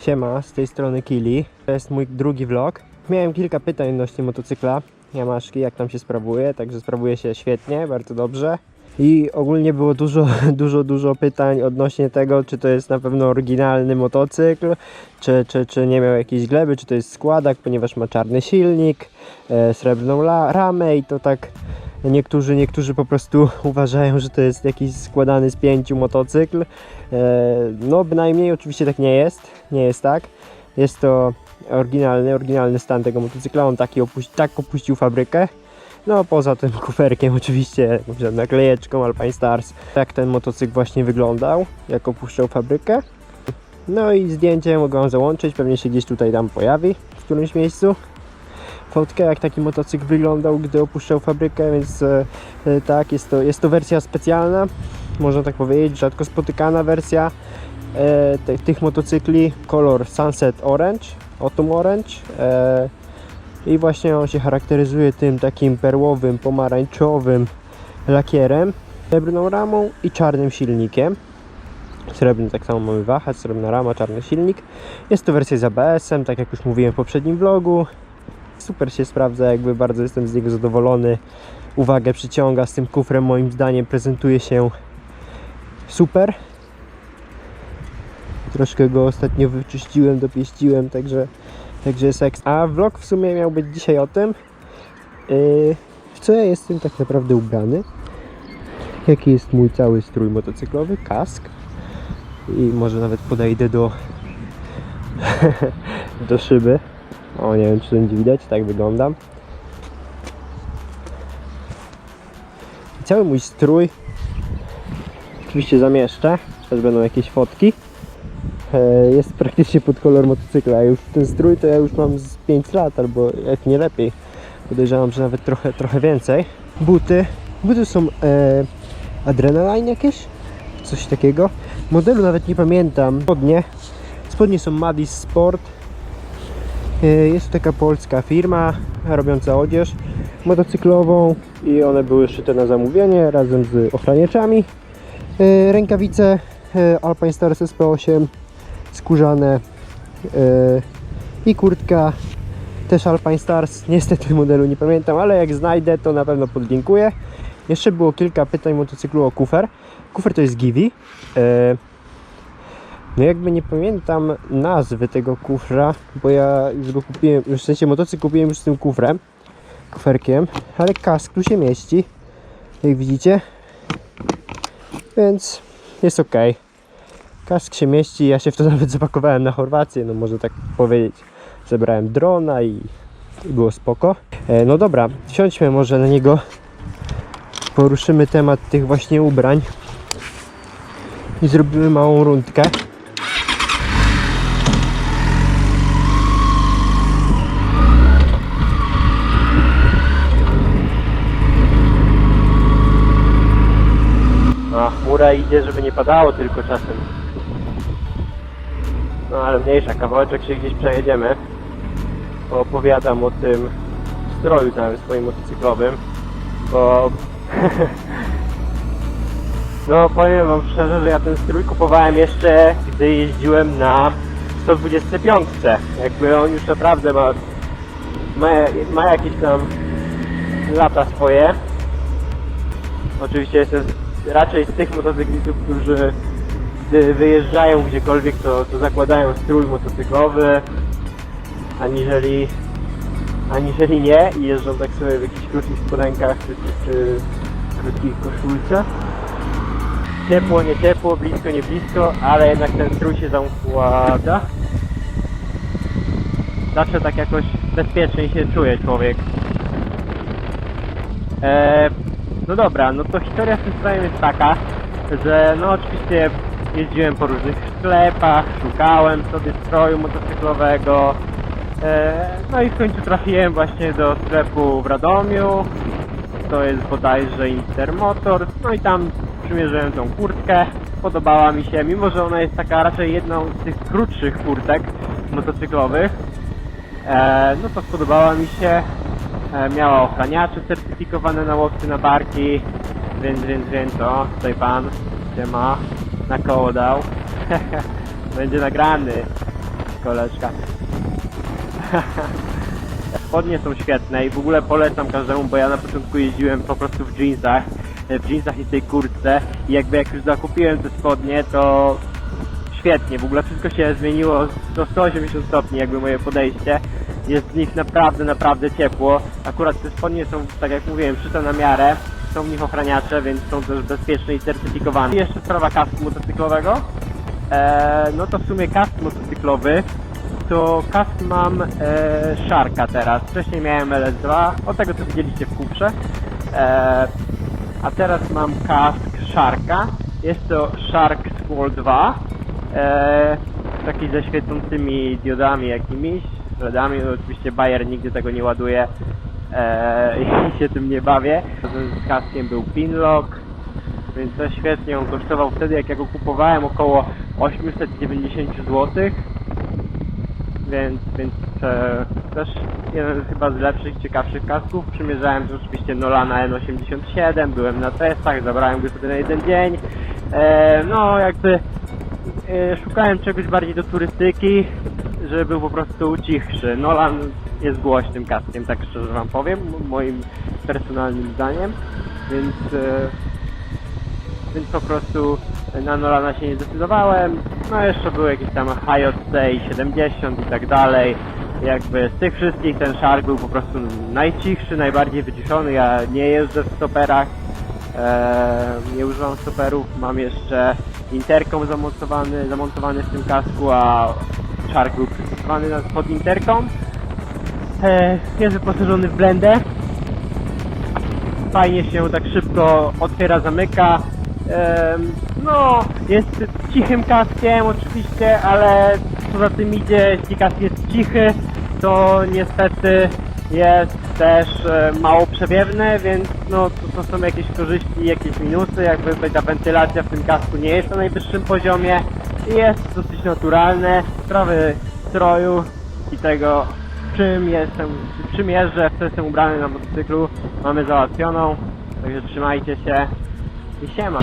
Siema, z tej strony Kili. To jest mój drugi vlog. Miałem kilka pytań odnośnie motocykla Yamaszki, jak tam się sprawuje, także sprawuje się świetnie, bardzo dobrze. I ogólnie było dużo, dużo, dużo pytań odnośnie tego, czy to jest na pewno oryginalny motocykl, czy, czy, czy nie miał jakiejś gleby, czy to jest składak, ponieważ ma czarny silnik, e, srebrną ramę i to tak niektórzy, niektórzy po prostu uważają, że to jest jakiś składany z pięciu motocykl. E, No bynajmniej oczywiście tak nie jest, nie jest tak. Jest to oryginalny, oryginalny stan tego motocykla, on taki opuści, tak opuścił fabrykę. No poza tym kuferkiem oczywiście, naklejeczką Alpine Stars. Tak ten motocykl właśnie wyglądał, jak opuszczał fabrykę. No i zdjęcie mogę wam załączyć, pewnie się gdzieś tutaj tam pojawi w którymś miejscu. Fotkę jak taki motocykl wyglądał, gdy opuszczał fabrykę, więc e, e, tak, jest to, jest to wersja specjalna, można tak powiedzieć, rzadko spotykana wersja e, te, tych motocykli. Kolor Sunset Orange, Autumn Orange. E, I właśnie on się charakteryzuje tym takim perłowym, pomarańczowym lakierem, srebrną ramą i czarnym silnikiem. Srebrny tak samo mamy wahacz, srebrna rama, czarny silnik. Jest to wersja z ABS-em, tak jak już mówiłem w poprzednim vlogu. Super się sprawdza, jakby bardzo jestem z niego zadowolony. Uwagę przyciąga, z tym kufrem moim zdaniem prezentuje się super. Troszkę go ostatnio wyczyściłem, dopieściłem, także, także ekstra. A vlog w sumie miał być dzisiaj o tym, yy, w co ja jestem tak naprawdę ubrany. Jaki jest mój cały strój motocyklowy, kask. I może nawet podejdę do, do szyby. O, nie wiem czy będzie widać, tak wyglądam. I cały mój strój oczywiście zamieszczę, też będą jakieś fotki. E, Jest praktycznie pod kolor motocykla. Już ten strój to ja już mam z 5 lat, albo jak nie lepiej. Podejrzewam, że nawet trochę, trochę więcej. Buty. Buty są e, Adrenaline jakieś? Coś takiego. Modelu nawet nie pamiętam. Spodnie. Spodnie są Madis Sport. E, Jest to taka polska firma robiąca odzież motocyklową i one były szyte na zamówienie razem z ochraniaczami. E, Rękawice e, Alpine Stars SP8 skórzane e, i kurtka też Alpine Stars. Niestety modelu nie pamiętam, ale jak znajdę to na pewno podlinkuję. Jeszcze było kilka pytań motocyklu o kufer. Kufer to jest Givi. E, no jakby nie pamiętam nazwy tego kufra, bo ja już go kupiłem, już w sensie motocykl kupiłem już z tym kufrem, kuferkiem, ale kask tu się mieści, jak widzicie, więc jest ok. Kask się mieści, ja się w to nawet zapakowałem na Chorwację, no może tak powiedzieć. Zebrałem drona i, było spoko. E, no dobra, wsiądźmy może na niego, poruszymy temat tych właśnie ubrań i zrobimy małą rundkę. A chmura idzie, żeby nie padało tylko czasem. No ale mniejsza, kawałeczek się gdzieś przejedziemy. Opowiadam o tym stroju całym swoim motocyklowym, bo no powiem wam szczerze, że ja ten strój kupowałem jeszcze, gdy jeździłem na 125. Jakby on już naprawdę ma, ma, ma jakieś tam lata swoje. Oczywiście jestem raczej z tych motocyklistów, którzy gdy wyjeżdżają gdziekolwiek, to, to zakładają strój motocyklowy, aniżeli, aniżeli nie i jeżdżą tak sobie w jakichś krótkich spodenkach czy, czy, czy krótkich koszulce. Ciepło, nie ciepło, blisko, nie blisko, ale jednak ten strój się zakłada. Zawsze tak jakoś bezpieczniej się czuje człowiek. Eee, no dobra, no to historia z tym strojem jest taka, że no oczywiście jeździłem po różnych sklepach, szukałem sobie stroju motocyklowego. Eee, no i w końcu trafiłem właśnie do sklepu w Radomiu. To jest bodajże Intermotor. No i tam przymierzyłem tą kurtkę. Podobała mi się, mimo że ona jest taka raczej jedną z tych krótszych kurtek motocyklowych. E, no to spodobała mi się. E, miała ochraniacze certyfikowane na łokcie, na barki, więc, więc, więc, o, tutaj pan się ma, na koło dał. Będzie nagrany, koleżka. Spodnie są świetne i w ogóle polecam każdemu, bo ja na początku jeździłem po prostu w jeansach, w jeansach i tej kurtce i jakby jak już zakupiłem te spodnie, to świetnie, w ogóle wszystko się zmieniło do 180 stopni, jakby moje podejście. Jest w nich naprawdę, naprawdę ciepło. Akurat te spodnie są, tak jak mówiłem, szyte na miarę. Są w nich ochraniacze, więc są też bezpieczne i certyfikowane. I jeszcze sprawa kasku motocyklowego. Eee, no to w sumie kask motocyklowy to kask mam e, Sharka teraz. Wcześniej miałem LS2, od tego co widzieliście w kuprze. E, a teraz mam kask Sharka. Jest to Shark Squall 2. E, taki ze świecącymi diodami jakimiś, LEDami. Oczywiście Bayer nigdy tego nie ładuje e, i się tym nie bawię. Z kaskiem był Pinlock, więc to świetnie. On kosztował wtedy, jak ja go kupowałem, około 890 zł. Więc, więc e, też jeden chyba z lepszych, ciekawszych kasków. Przymierzałem też oczywiście Nolana N87, byłem na testach, zabrałem go sobie na jeden dzień. E, no jakby e, szukałem czegoś bardziej do turystyki, żeby był po prostu cichszy. Nolan jest głośnym kaskiem, tak szczerze wam powiem, moim personalnym zdaniem, więc e, więc po prostu na Nolana się nie zdecydowałem. No jeszcze były jakieś tam HJC i 70 i tak dalej. Jakby z tych wszystkich ten Shark był po prostu najcichszy, najbardziej wyciszony. Ja nie jeżdżę w stoperach, eee, nie używam stoperów. Mam jeszcze interkom zamontowany, zamontowany w tym kasku, a Shark był przystosowany pod interkom. Eee, jest wyposażony w blendę, fajnie się tak szybko otwiera, zamyka. Em, No, jest cichym kaskiem oczywiście, ale co za tym idzie, jeśli kask jest cichy, to niestety jest też e, mało przewiewny, więc no to, to są jakieś korzyści jakieś minusy, jakby ta wentylacja w tym kasku nie jest na najwyższym poziomie jest dosyć naturalne. Sprawy stroju i tego czym jestem, czym jeżdżę, w co jestem ubrany na motocyklu mamy załatwioną, także trzymajcie się i siema.